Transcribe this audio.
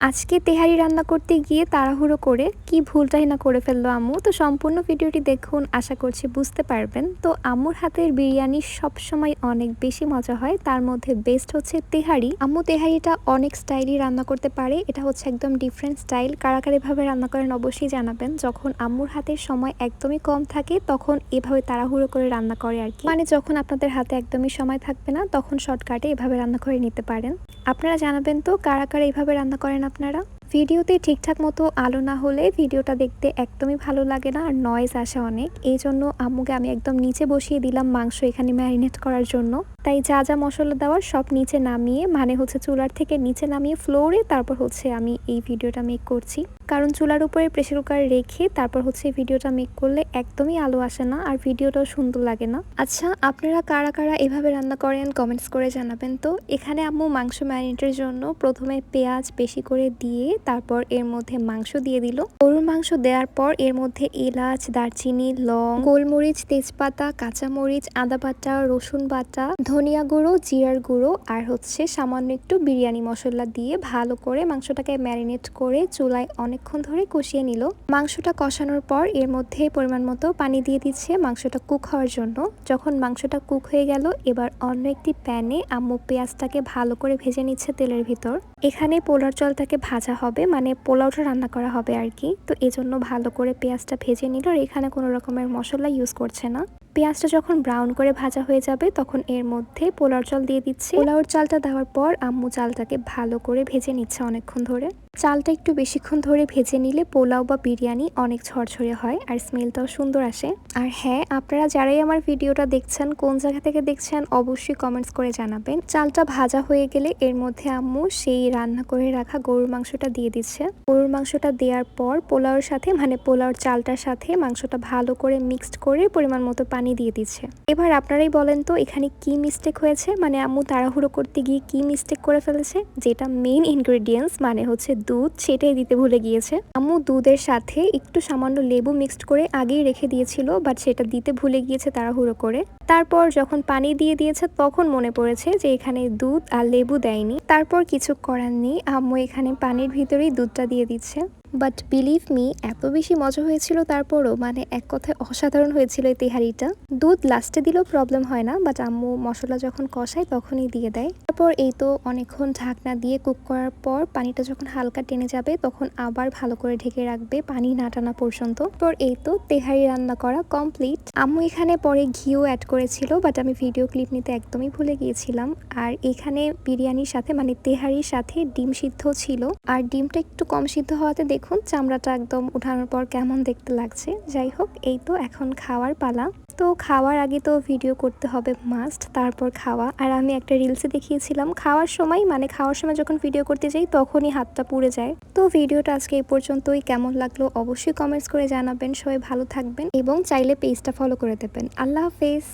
আজকে তেহারি রান্না করতে গিয়ে তাড়াহুড়ো করে কি ভুলটাই না করে ফেলল আম্মু। তো সম্পূর্ণ ভিডিওটি দেখুন, আশা করছি বুঝতে পারবেন। তো আম্মুর হাতের বিরিয়ানি সবসময় অনেক বেশি মজা হয়, তার মধ্যে বেস্ট হচ্ছে তেহারি। আম্মু তেহারিটা অনেক স্টাইলই রান্না করতে পারে, এটা হচ্ছে একদম ডিফারেন্ট স্টাইল কারাকারিভাবে রান্না করেন অবশ্যই জানাবেন। যখন আম্মুর হাতের সময় একদমই কম থাকে, তখন এভাবে তাড়াহুড়ো করে রান্না করে আর কি। মানে যখন আপনাদের হাতে একদমই সময় থাকবে না, তখন শর্টকাটে এভাবে রান্না করে নিতে পারেন। আপনারা জানাবেন তো কারা কারা এইভাবে রান্না করেন আপনারা? ভিডিওতে ঠিকঠাক মতো আলো না হলে ভিডিওটা দেখতে একদমই ভালো লাগে না আর নয়েজ আসে অনেক। এই জন্য আম্মুকে আমি একদম নিচে বসিয়ে দিলাম মাংস এখানে ম্যারিনেট করার জন্য। তাই যা যা মশলা দেওয়ার সব নিচে নামিয়ে মানে হচ্ছে চুলার থেকে নিচে নামিয়ে ফ্লোরে তারপর হচ্ছে আমি এই ভিডিওটা মেক করছি। কারণ চুলার উপরে প্রেশার কুকার রেখে তারপর হচ্ছে ভিডিওটা মেক করলে একদমই আলো আসে না আর ভিডিওটাও সুন্দর লাগে না। আচ্ছা আপনারা কারা কারা এভাবে রান্না করেন কমেন্টস করে জানাবেন। তো এখানে আম্মু মাংস ম্যারিনেটের জন্য প্রথমে পেঁয়াজ বেশি করে দিয়ে তারপর এর মধ্যে মাংস দিয়ে দিল। গরুর মাংস দেওয়ার পর এর মধ্যে এলাচ, দারচিনি, লং, গোলমরিচ, তেজপাতা, কাঁচামরিচ, আদা বাটা, রসুন বাটা, ধনিয়া গুঁড়ো, জিরার গুঁড়ো আর হচ্ছে সামান্য একটু বিরিয়ানি মশলা দিয়ে ভালো করে মাংসটাকে ম্যারিনেট করে চুলায় অনেকক্ষণ ধরে কষিয়ে নিল। মাংসটা কষানোর পর এর মধ্যে পরিমাণ মতো পানি দিয়ে দিচ্ছে মাংসটা কুক হওয়ার জন্য। যখন মাংসটা কুক হয়ে গেল, এবার অন্য একটি প্যানে আম্মু পেঁয়াজটাকে ভালো করে ভেজে নিচ্ছে তেলের ভিতর। এখানে পোলার জলটাকে ভাজা হবে মানে পোলাওটা রান্না করা হবে আর কি। তো এজন্য ভালো করে পেঁয়াজটা ভেজে নিল আর এখানে কোনো রকমের মশলা ইউজ করছে না। পেঁয়াজটা যখন ব্রাউন করে ভাজা হয়ে যাবে, তখন এর মধ্যে পোলাওর চাল দিয়ে দিচ্ছে। পোলাওর চালটা দেওয়ার পর আম্মু চালটাকে ভালো করে ভেজে নিচ্ছে অনেকক্ষণ ধরে। চালটা একটু বেশিক্ষণ ধরে ভেজে নিলে পোলাও বা বিরিয়ানি অনেক ঝরঝরে হয় আর স্মেলটাও সুন্দর আসে। আর হ্যাঁ আপনারা যারাই আমার ভিডিওটা দেখছেন, কোন জায়গা থেকে দেখছেন, অবশ্যই কমেন্টস করে জানাবেন। চালটা ভাজা হয়ে গেলে এর মধ্যে আম্মু সেই রান্না করে রাখা গরুর মাংসটা দিয়ে দিচ্ছে। গরুর মাংসটা দেওয়ার পর পোলাওর সাথে মানে পোলাওর চালটার সাথে মাংসটা ভালো করে মিক্সড করে পরিমাণ মতো পানি দিয়ে দিচ্ছে। এবার আপনারাই বলেন তো, এখানে কি মিস্টেক হয়েছে? মানে আম্মু তাড়াহুড়ো করতে গিয়ে কি মিস্টেক করে ফেলেছে? যেটা মেইন ইনগ্রেডিয়েন্টস মানে হচ্ছে দুধ সেটাই দিতে ভুলে গিয়েছে। আম্মু দুধের সাথে একটু সামান্য লেবু মিক্সড করে আগেই রেখে দিয়েছিল বাট সেটা দিতে ভুলে গিয়েছে তাড়াহুড়ো করে। তারপর যখন পানি দিয়ে দিয়েছে, তখন মনে পড়েছে যে এখানে দুধ আর লেবু দেয়নি। তারপর কিছু করার নেই, আম্মু এখানে পানির ভিতরেই দুধটা দিয়ে দিচ্ছে। বাট বিলিভ মি এত বেশি মজা হয়েছিল তারপরও মানে এক কথায় অসাধারণ হয়েছিল এই তেহারিটা। দুধ লাস্টে দিলেও প্রবলেম হয় না বাট আম্মু মশলা যখন কষায় তখনই দিয়ে দেয়। তারপর এই তো অনেকক্ষণ ঢাকনা দিয়ে কুক করার পর পানিটা যখন হালকা টেনে যাবে, তখন আবার ভালো করে ঢেকে রাখবে পানি না টানা পর্যন্ত। পর এই তো তেহারি রান্না করা কমপ্লিট আম্মু এখানে পরে ঘিও অ্যাড করেছিল বাট আমি ভিডিও ক্লিপ নিতে একদমই ভুলে গিয়েছিলাম। আর এখানে বিরিয়ানির সাথে মানে তেহারির সাথে ডিম সিদ্ধ ছিল। আর ডিমটা একটু কম সিদ্ধ হওয়াতে দেখুন, চামড়াটা একদম উঠানোর পর কেমন দেখতে লাগছে। যাই হোক, এই তো এখন খাওয়ার পালা। তো খাওয়ার আগে তো ভিডিও করতে হবে মাস্ট তারপর খাওয়া। আর আমি একটা রিলসে দেখিয়েছিলাম, খাওয়ার সময় মানে খাওয়ার সময় যখন ভিডিও করতে যাই, তখনই হাতটা পুড়ে যায়। তো ভিডিওটা আজকে এই পর্যন্তই। কেমন লাগল অবশ্যই কমেন্টস করে জানাবেন। সবাই ভালো থাকবেন এবং চাইলে পেজটা ফলো করে দেবেন। আল্লাহ হাফেজ।